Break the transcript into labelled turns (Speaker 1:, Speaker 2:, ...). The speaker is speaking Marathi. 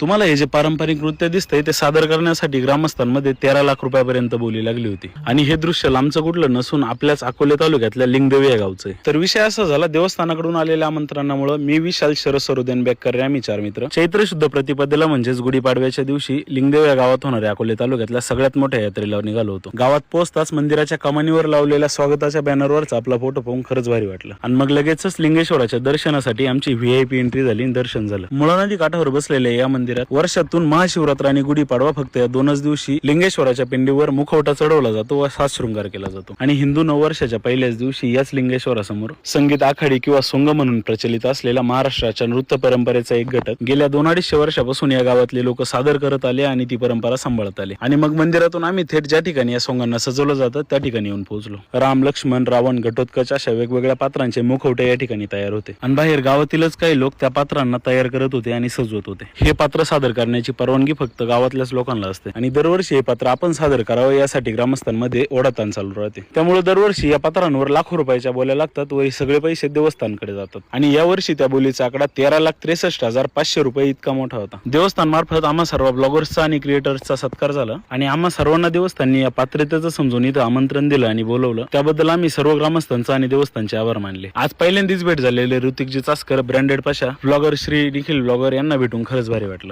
Speaker 1: तुम्हाला हे जे पारंपरिक नृत्य दिसतंय ते सादर करण्यासाठी ग्रामस्थांमध्ये तेरा लाख रुपयापर्यंत बोली लागली होती. आणि हे दृश्य लांबचं कुठलं नसून आपल्याच अकोले तालुक्यातल्या लिंगदेवी या गावचं आहे. तर विषय असा झाला देवस्थानाकडून आलेल्या आमंत्रणामुळे मी विशाल शरद सरोदेन बेकर आम्ही चार मित्र. चैत्र शुद्ध प्रतिपदेला म्हणजेच गुढीपाडव्याच्या दिवशी लिंगदेव या गावात होणाऱ्या अकोले तालुक्यातल्या सगळ्यात मोठ्या यात्रेला निघालो होतो. गावात पोहोचताच मंदिराच्या कमानीवर लावलेल्या स्वागताच्या बॅनरवरचा आपला फोटो पाहून खरंच भारी वाटलं. आणि मग लगेचच लिंगेश्वराच्या दर्शनासाठी आमची व्हीआयपी एंट्री झाली दर्शन झालं. मुळा नदी काठावर बसलेल्या या मंदिरात. वर्षातून महाशिवरात्र आणि गुढीपाडवा फक्त या दोनच दिवशी लिंगेश्वराच्या पिंडीवर मुखवटा चढवला जातो व सात शृंगार केला जातो. आणि हिंदू नववर्षाच्या पहिल्याच दिवशी याच लिंगेश्वरासमोर संगीत आखाडी किंवा सोंग म्हणून प्रचलित असलेला महाराष्ट्राच्या नृत्य परंपरेचा एक घटक गेल्या दोन अडीचशे वर्षापासून या गावातले लोक सादर करत आले आणि ती परंपरा सांभाळत आले. आणि मग मंदिरातून आम्ही थेट ज्या ठिकाणी या सोंगांना सजवलं जातं त्या ठिकाणी येऊन पोहोचलो. राम लक्ष्मण रावण घटोत्कच अशा वेगवेगळ्या पात्रांचे मुखवटे या ठिकाणी तयार होते. आणि बाहेर गावातीलच काही लोक त्या पात्रांना तयार करत होते आणि सजवत होते. हे पात्र पत्र सादर करण्याची परवानगी फक्त गावातल्याच लोकांना असते. आणि दरवर्षी हे पात्र आपण सादर करावं यासाठी ग्रामस्थांमध्ये ओढाताण चालू राहते. त्यामुळे दरवर्षी या पात्रांवर लाखो रुपयाच्या बोल्या लागतात व हे सगळे पैसे देवस्थानकडे जातात. आणि यावर्षी त्या बोलीचा आकडा तेरा लाख त्रेसष्ट हजार पाचशे रुपये इतका मोठा होता. देवस्थान मार्फत आम्हा सर्व ब्लॉगर्सचा आणि क्रिएटर्सचा सत्कार झाला. आणि आम्हा सर्वांना देवस्थाननी या पात्रतेचं समजून इथं आमंत्रण दिलं आणि बोलवलं. त्याबद्दल आम्ही सर्व ग्रामस्थांचा आणि देवस्थानचे आभार मानले. आज पहिल्यांदाच भेट झालेले ऋतिकजी Chaskar branded Pasha blogger Shri Nikhil blogger यांना भेटून खरंच भारी वाटलं.